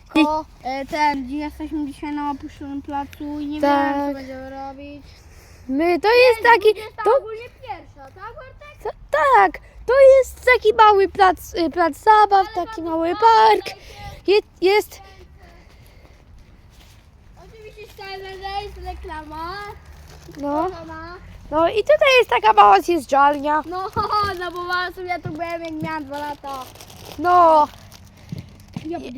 Ko, e, ten, jesteśmy dzisiaj na opuszczonym placu i nie Tak. wiem, co będziemy robić. My, to jest taki, Jest to, ogólnie pierwsza, tak Bartek? to, tak, to jest taki mały plac, y, plac zabaw, taki mały park. Je, jest, Oczywiście Skyler jest reklama. no, Reklama. no i tutaj jest taka mała zjeżdżalnia. No, no bo ja sobie tu byłem jak miałam dwa lata. No, Ja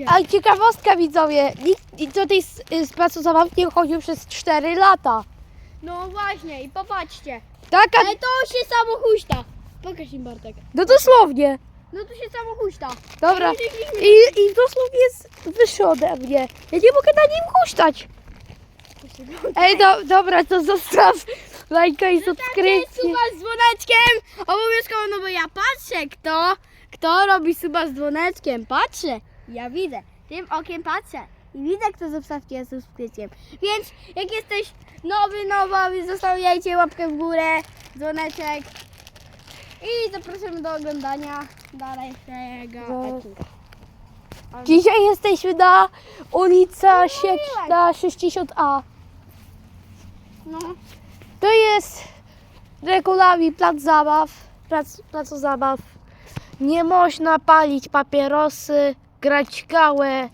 a ciekawostka widzowie, nikt tutaj z, z placu zabaw nie chodził przez 4 lata. No właśnie i popatrzcie. Taka, Ale to się samo huśta. Pokaż im Bartek. no dosłownie. No to się samo huśta. Dobra, i, i dosłownie jest wyższy ode mnie. Ja nie mogę na nim huśtać. Ej, do, dobra, to zostaw lajka i subskrypcję. Suba z dzwoneczkiem obowiązkowo, no bo ja patrzę kto, kto robi suba z dzwoneczkiem. Patrzę, ja widzę, tym okiem patrzę i widzę kto z subskrypcją. Więc jak jesteś nowy, nowa, zostawiajcie łapkę w górę, dzwoneczek i zapraszamy do oglądania dalszego No. etapu. Dzisiaj jesteśmy na ulica sieć mówiłaś. na 60A. No, To jest regulami plac zabaw, plac, placu zabaw. Nie można palić papierosy, grać gałę,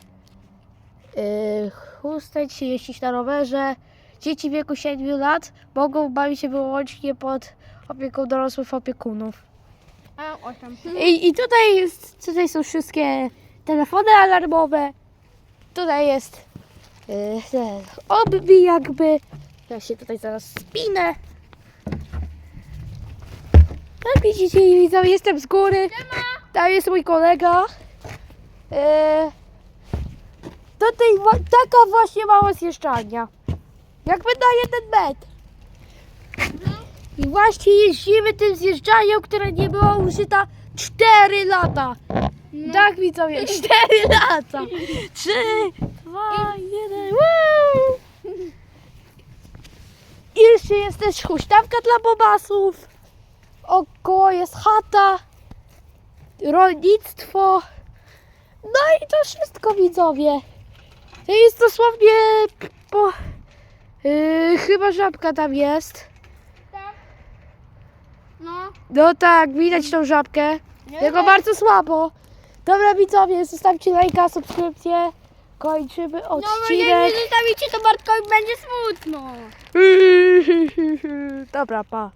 yy, chustać, jeździć na rowerze. Dzieci w wieku 7 lat mogą bawić się wyłącznie pod opieką dorosłych opiekunów. a osiem. I, i tutaj, jest, tutaj są wszystkie telefony alarmowe. Tutaj jest yy, ten obbi jakby. Ja się tutaj zaraz spinę. Jak widzicie, jestem z góry. Tam jest mój kolega. Yy, tutaj wa- taka właśnie mała zjeżdżalnia. Jakby na jeden metr. I właśnie jeździmy tym zjeżdżalnią, która nie była użyta 4 lata. Tak widzowie, 4 lata. 3, 2, 1. Woo! I jeszcze jest też huśtawka dla bobasów. Około jest chata. Rolnictwo. No i to wszystko widzowie. To jest dosłownie po... Yy, chyba żabka tam jest. Tak. No. No tak, widać tą żabkę. Tylko bardzo słabo. Dobra widzowie, zostawcie lajka, subskrypcję. Kończymy No bo jak nie odcinek. zostawicie, to Bartkowi będzie smutno. Dobra, pa.